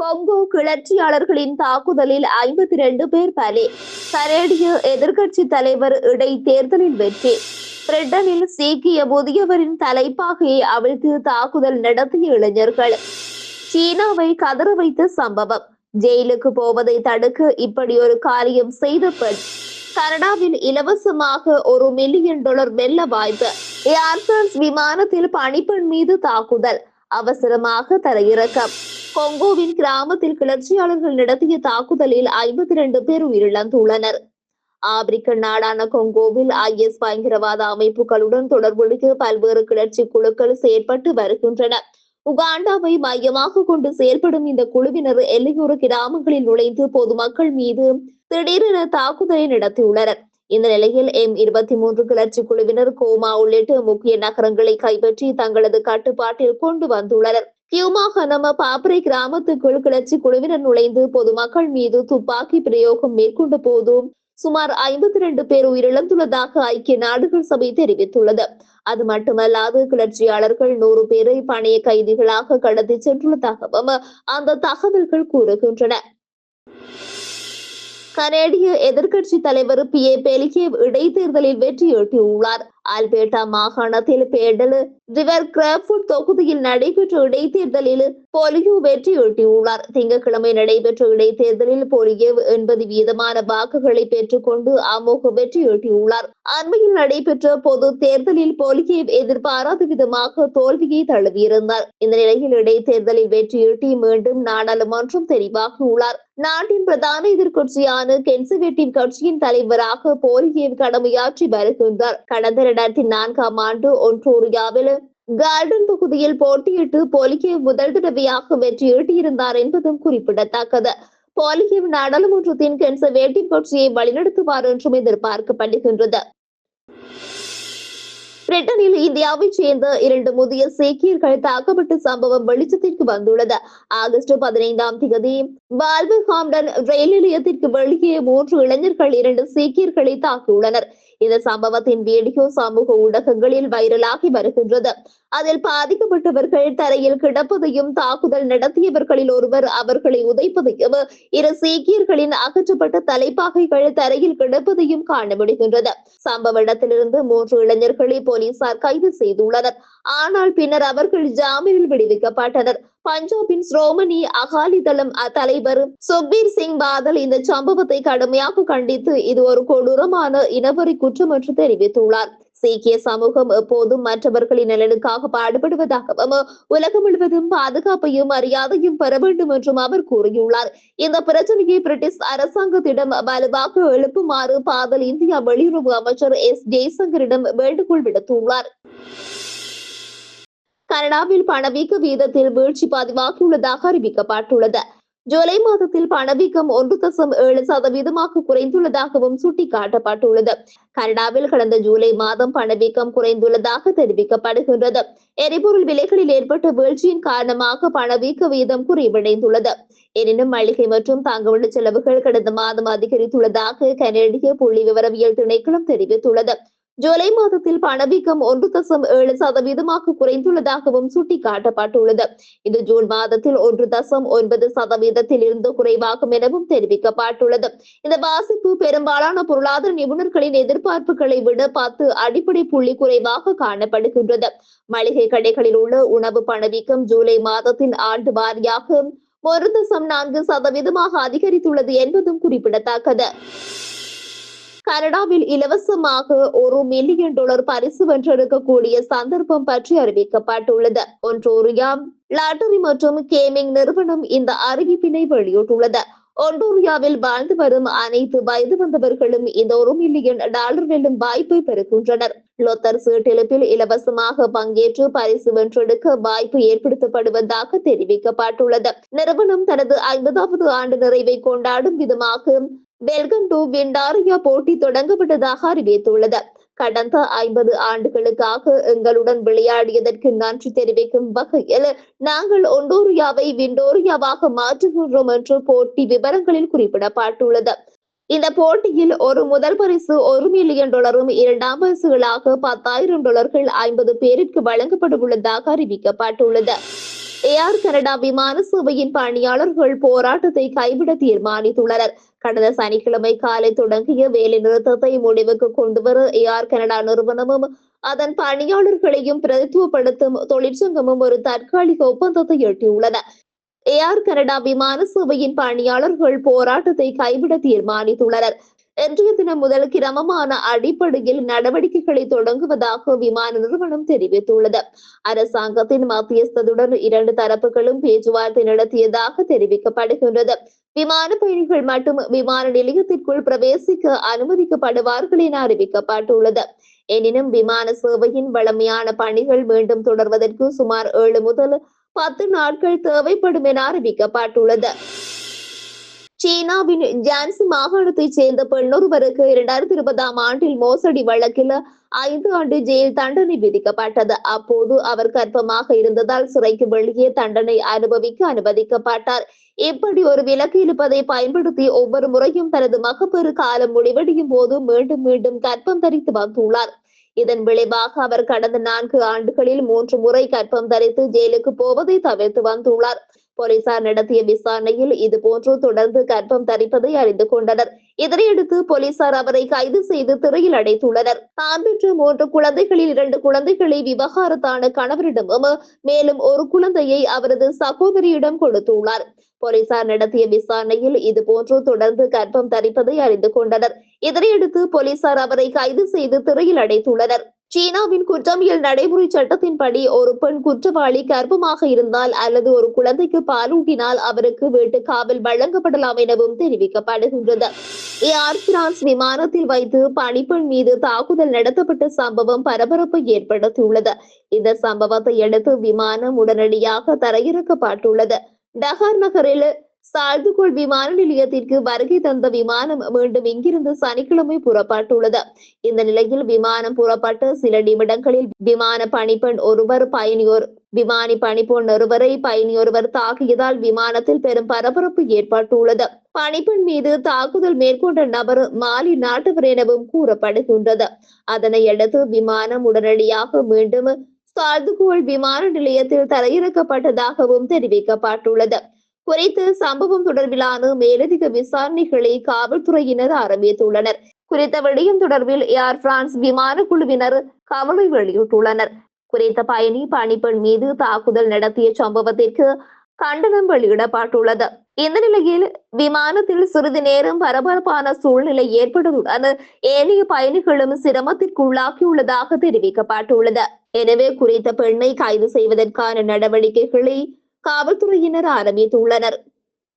Congo கிளர்ச்சியாளர்களின் தாக்குதலில் ஐம்பத்தி ரெண்டு பேர் பலி. கனேடிய எதிர்க்கட்சி தலைவர் இடைத்தேர்தலில் வெற்றி. பிரிட்டனில் சீக்கிய முதியவரின் தலைப்பாகையை அவிழ்த்து தாக்குதல் நடத்திய இளைஞர்கள். சீனாவை கதற வைத்த சம்பவம். ஜெயிலுக்கு போவதை தடுக்க இப்படி ஒரு காரியம் செய்த பெண். கனடாவில் இலவசமாக ஒரு மில்லியன் டாலர் வெல்ல வாய்ப்பு. ஏர்பிரன்ஸ் விமானத்தில் பணிப்பெண் மீது தாக்குதல். அவசரமாக தரையிறக்கம். கொங்கோவின் கிராமத்தில் கிளர்ச்சியாளர்கள் நடத்திய தாக்குதலில் ஐம்பத்தி இரண்டு பேர் உயிரிழந்துள்ளனர். ஆப்பிரிக்க நாடான கொங்கோவில் ஐஎஸ் பயங்கரவாத அமைப்புகளுடன் தொடர்புடைய பல்வேறு கிளர்ச்சி குழுக்கள் செயற்பட்டு வருகின்றன. உகாண்டாவை மையமாக கொண்டு செயல்படும் இந்த குழுவினர் எல்லையோர கிராமங்களில் நுழைந்து பொதுமக்கள் மீது திடீரென தாக்குதலை நடத்தியுள்ளனர். இந்த நிலையில் எம் இருபத்தி மூன்று கிளர்ச்சி குழுவினர் கோமா உள்ளிட்ட முக்கிய நகரங்களை கைப்பற்றி தங்களது கட்டுப்பாட்டில் கொண்டு வந்துள்ளனர். கியூமா ஹனம கிராமத்துக்குள் கிளர்ச்சி குழுவினர் நுழைந்து பொதுமக்கள் மீது துப்பாக்கி பிரயோகம் மேற்கொண்ட போதும் சுமார் ஐம்பத்தி ரெண்டு பேர் உயிரிழந்துள்ளதாக ஐக்கிய நாடுகள் சபை தெரிவித்துள்ளது அது மட்டுமல்லாது கிளர்ச்சியாளர்கள் நூறு பேரை பணைய கைதிகளாக கடத்தி சென்றுள்ளதாகவும் அந்த தகவல்கள் கூறுகின்றன கனேடிய எதிர்க்கட்சி தலைவர் பி ஏ பெலிகேவ் இடைத்தேர்தலில் வெற்றியீட்டியுள்ளார் அல்பேட்டா மாகாணத்தில் பேடல். ரிவர் கிராஃபுட் தொகுதியில் நடைபெற்ற இடைத்தேர்தலில் போலியோ வெற்றியொட்டியுள்ளார் திங்கட்கிழமை நடைபெற்ற இடைத்தேர்தலில் போலியோ எண்பது வீதமான வாக்குகளை பெற்றுக்கொண்டு அமோக வெற்றியொட்டியுள்ளார் அண்மையில் நடைபெற்ற பொது தேர்தலில் போலியோ எதிர்பாராத விதமாக தோல்வியை தழுவியிருந்தார். இந்த நிலையில் இடைத்தேர்தலில் வெற்றியீட்டி மீண்டும் நாடாளுமன்றம் தெரிவாகியுள்ளார். நாட்டின் பிரதான எதிர்கட்சியான கென்சர்வேட்டிவ் கட்சியின் தலைவராக போலியேவ் கடமையாற்றி வருகின்றார். கடந்த இரண்டாயிரத்தி நான்காம் ஆண்டு ஒன்டோரியாவில் கார்டன் தொகுதியில் போட்டியிட்டு போலிகே முதல் தடவையாக வெற்றியீட்டியிருந்தார் என்பதும் குறிப்பிடத்தக்கது. போலியேவ் நாடாளுமன்றத்தின் கென்சர்வேட்டிவ் கட்சியை வழிநடத்துவார் என்றும் எதிர்பார்க்கப்படுகின்றது. பிரிட்டனில் இந்தியாவைச் சேர்ந்த இரண்டு முதிய சீக்கியர்கள் தாக்கப்பட்ட சம்பவம் வெளிச்சத்திற்கு வந்துள்ளது. ஆகஸ்ட் பதினைந்தாம் தேதி வால்வர்ஹாம்டன் ரயில் நிலையத்திற்கு வெளியே மூன்று இளைஞர்கள் இரண்டு சீக்கியர்களை தாக்கியுள்ளனர். இந்த சம்பவத்தின் வீடியோ சமூக ஊடகங்களில் வைரலாகி வருகின்றது அதில் பாதிக்கப்பட்டவர்கள் தரையில் கிடப்பதையும் தாக்குதல் நடத்தியவர்களில் ஒருவர் அவர்களை உதைப்பதையும் இரு சீக்கியர்களின் அகற்றப்பட்ட தலைப்பாகைகள் தரையில் கிடப்பதையும் காண முடிகின்றது சம்பவ இடத்திலிருந்து மூன்று இளைஞர்களை போலீசார் கைது செய்துள்ளனர் ஆனால் பின்னர் அவர்கள் ஜாமீனில் விடுவிக்கப்பட்டனர். பஞ்சாபின் ஸ்ரோமணி அகாலிதளம் தலைவர் சுக்பீர் சிங் பாதல் இந்த சம்பவத்தை கடுமையாக கண்டித்து இது ஒரு கொடூரமான இனவரி குற்றம் என்று தெரிவித்துள்ளார். சீக்கிய சமூகம் எப்போதும் மற்றவர்களின் நலனுக்காக பாடுபடுவதாகவும் உலகம் முழுவதும் பாதுகாப்பையும் மரியாதையும் பெற வேண்டும் என்றும் அவர் கூறியுள்ளார். இந்த பிரச்சனையை பிரிட்டிஷ் அரசாங்கத்திடம் வலுவாக எழுப்புமாறு பாதல் இந்தியா வெளியுறவு அமைச்சர் எஸ் ஜெய்சங்கரிடம் வேண்டுகோள் விடுத்துள்ளார். கனடாவில் பணவீக்க வீதத்தில் வீழ்ச்சி பதிவாகியுள்ளதாக அறிவிக்கப்பட்டுள்ளது. ஜூலை மாதத்தில் பணவீக்கம் ஒன்று தசம் ஏழு சதவீதமாக குறைந்துள்ளதாகவும் சுட்டிக்காட்டப்பட்டுள்ளது. கனடாவில் கடந்த ஜூலை மாதம் பணவீக்கம் குறைந்துள்ளதாக தெரிவிக்கப்படுகின்றது. எரிபொருள் விலைகளில் ஏற்பட்ட வீழ்ச்சியின் காரணமாக பணவீக்க வீதம் குறைவடைந்துள்ளது. எனினும் மளிகை மற்றும் தங்கவள செலவுகள் கடந்த மாதம் அதிகரித்துள்ளதாக கனேடிய புள்ளி விவரவியல் திணைக்களம் தெரிவித்துள்ளது. ஜூலை மாதத்தில் பணவீக்கம் ஒன்று தசம் ஏழு சதவீதமாக குறைந்துள்ளதாகவும் சுட்டிக்காட்டப்பட்டுள்ளது. இது ஜூன் மாதத்தில் ஒன்று தசம் ஒன்பது சதவீதத்தில் இருந்து குறைவாகும் எனவும் தெரிவிக்கப்பட்டுள்ளது. இந்த வாசிப்பு பெரும்பாலான பொருளாதார நிபுணர்களின் எதிர்பார்ப்புகளை விட பத்து அடிப்படை புள்ளி குறைவாக காணப்படுகின்றது. மளிகை கடைகளில் உள்ள உணவு பணவீக்கம் ஜூலை மாதத்தின் ஆண்டு வாரியாக ஒரு தசம் நான்கு சதவீதமாக அதிகரித்துள்ளது என்பதும் குறிப்பிடத்தக்கது. கனடாவில் இலவசமாக ஒரு மில்லியன் டாலர் பரிசு வென்றெடுக்கக்கூடிய சந்தர்ப்பம் பற்றி அறிவிக்கப்பட்டுள்ளது. ஒன்டோரியா லாட்டரி மற்றும் கேமிங் நிறுவனம் இந்த அறிவிப்பினை வெளியிட்டுள்ளது. ஒன்டோரியாவில் வாழ்ந்து வரும் அனைத்து வயது வந்தவர்களும் இந்த ஒரு மில்லியன் டாலர் வெல்லும் வாய்ப்பை பெறுகின்றனர். லொத்தர் சீட்டெழுப்பில் இலவசமாக பங்கேற்று பரிசு வென்றெடுக்க வாய்ப்பு ஏற்படுத்தப்படுவதாக தெரிவிக்கப்பட்டுள்ளது. நிறுவனம் தனது ஐம்பதாவது ஆண்டு நிறைவை கொண்டாடும் விதமாக பெல்கம் டு விண்டாரியா போட்டி தொடங்கப்பட்டதாக அறிவித்துள்ளது. கடந்த ஐம்பது ஆண்டுகளுக்காக எங்களுடன் விளையாடியதற்கு நன்றி தெரிவிக்கும் வகையில் நாங்கள் ஒண்டோரியாவை விண்டோரியாவாக மாற்றுகின்றோம் என்று போட்டி விவரங்களில் குறிப்பிடப்பட்டுள்ளது. இந்த போட்டியில் ஒரு முதல் பரிசு ஒரு மில்லியன் டாலரும் இரண்டாம் பரிசுகளாக பத்தாயிரம் டாலர்கள் ஐம்பது பேருக்கு வழங்கப்பட உள்ளதாக அறிவிக்கப்பட்டுள்ளது. ஏர் கனடா விமான சேவையின் பணியாளர்கள் போராட்டத்தை கைவிட தீர்மானித்துள்ளனர். கடந்த சனிக்கிழமை காலை தொடங்கிய வேலை நிறுத்தத்தை முடிவுக்கு கொண்டுவர ஏர் கனடா நிறுவனமும் அதன் பணியாளர்களையும் பிரதித்துவப்படுத்தும் தொழிற்சங்கமும் ஒரு தற்காலிக ஒப்பந்தத்தை எட்டியுள்ளன. ஏர் கனடா விமான சேவையின் பணியாளர்கள் போராட்டத்தை கைவிட தீர்மானித்துள்ளனர். இன்றைய தினம் முதல் கிரமமான அடிப்படையில் நடவடிக்கைகளை தொடங்குவதாக விமான நிறுவனம் தெரிவித்துள்ளது. அரசாங்கத்தின் மத்தியஸ்தத்துடன் இரண்டு தரப்புகளும் பேச்சுவார்த்தை நடத்தியதாக தெரிவிக்கப்படுகின்றது. விமான பயணிகள் மட்டும் விமான நிலையத்திற்குள் பிரவேசிக்க அனுமதிக்கப்படுவார்கள் என அறிவிக்கப்பட்டுள்ளது. எனினும் விமான சேவையின் வளமையான பணிகள் மீண்டும் தொடர்வதற்கு சுமார் ஏழு முதல் பத்து நாட்கள் தேவைப்படும் என அறிவிக்கப்பட்டுள்ளது. சீனாவின் ஜான்சி மாகாணத்தைச் சேர்ந்த பெண்ணொருவருக்கு இரண்டாயிரத்தி இருபதாம் ஆண்டில் மோசடி வழக்கில் ஐந்து ஆண்டு ஜெயில் தண்டனை விதிக்கப்பட்டது. அப்போது அவர் கர்ப்பமாக இருந்ததால் சிறைக்கு வெளியே தண்டனை அனுபவிக்க அனுமதிக்கப்பட்டார். இப்படி ஒரு விலக்கு இருப்பதை பயன்படுத்தி ஒவ்வொரு முறையும் தனது மகப்பேறு காலம் முடிவடையும் போது மீண்டும் மீண்டும் கர்ப்பம் தரித்து வந்துள்ளார். இதன் விளைவாக அவர் கடந்த நான்கு ஆண்டுகளில் மூன்று முறை கர்ப்பம் தரித்து ஜெயிலுக்கு போவதை தவிர்த்து வந்துள்ளார். போலீசார் நடத்திய விசாரணையில் இதுபோன்று தொடர்ந்து கர்ப்பம் தரிப்பதை அறிந்து கொண்டனர். இதனையடுத்து போலீசார் அவரை கைது செய்து திரையில் அடைத்துள்ளனர். தான் பெற்ற மூன்று குழந்தைகளில் இரண்டு குழந்தைகளை விவகாரத்தான கணவரிடமும் மேலும் ஒரு குழந்தையை அவரது சகோதரியிடம் கொடுத்துள்ளார். போலீசார் நடத்திய விசாரணையில் இதுபோன்று தொடர்ந்து கர்ப்பம் தரிப்பதை அறிந்து கொண்டனர். இதனையடுத்து போலீசார் அவரை கைது செய்து திரையில் அடைத்துள்ளனர். சீனாவின் குற்றவியல் நடைமுறை சட்டத்தின்படி ஒரு பெண் குற்றவாளி கர்ப்பமாக இருந்தால் அல்லது ஒரு குழந்தைக்கு பாலூட்டினால் அவருக்கு வீட்டு காவல் வழங்கப்படலாம் எனவும் தெரிவிக்கப்படுகின்றது. ஏர் பிரான்ஸ் விமானத்தில் வைத்து பணிப்பெண் மீது தாக்குதல் நடத்தப்பட்ட சம்பவம் பரபரப்பை ஏற்படுத்தியுள்ளது. இந்த சம்பவத்தை அடுத்து விமானம் உடனடியாக தரையிறக்கப்பட்டுள்ளது. டஹார் நகரில் சால்துகோல் விமான நிலையத்திற்கு வருகை தந்த விமானம் மீண்டும் இங்கிருந்து சனிக்கிழமை புறப்பட்டுள்ளது. இந்த நிலையில் விமானம் புறப்பட்டு சில நிமிடங்களில் விமான பணிப்பெண் ஒருவர் பயணியோர் விமானி பணிப்பெண் ஒருவரை பயணியொருவர் தாக்கியதால் விமானத்தில் பெரும் பரபரப்பு ஏற்பட்டுள்ளது. பணிப்பெண் மீது தாக்குதல் மேற்கொண்ட நபர் மாலி நாட்டவர் எனவும் கூறப்படுகின்றது. அதனையடுத்து விமானம் உடனடியாக மீண்டும் சால்துகோல் விமான நிலையத்தில் தரையிறக்கப்பட்டதாகவும் தெரிவிக்கப்பட்டுள்ளது. குறித்த சம்பவம் தொடர்பிலான மேலதிக விசாரணைகளை காவல்துறையினர் ஆரம்பித்துள்ளனர். குறித்த விடயம் தொடர்பில் ஏர் பிரான்ஸ் விமான குழுவினர் கவலை வெளியிட்டுள்ளனர். குறித்த பயணி பணிப்பெண் மீது தாக்குதல் நடத்திய சம்பவத்திற்கு கண்டனம் வெளியிடப்பட்டுள்ளது. இந்த நிலையில் விமானத்தில் சிறிது நேரம் பரபரப்பான சூழ்நிலை ஏற்பட்டதுடன் ஏனைய பயணிகளும் சிரமத்திற்குள்ளாக்கியுள்ளதாக தெரிவிக்கப்பட்டுள்ளது. எனவே குறித்த பெண்ணை கைது செய்வதற்கான நடவடிக்கைகளை காவல்துறையினர் ஆரம்பித்துள்ளனர்.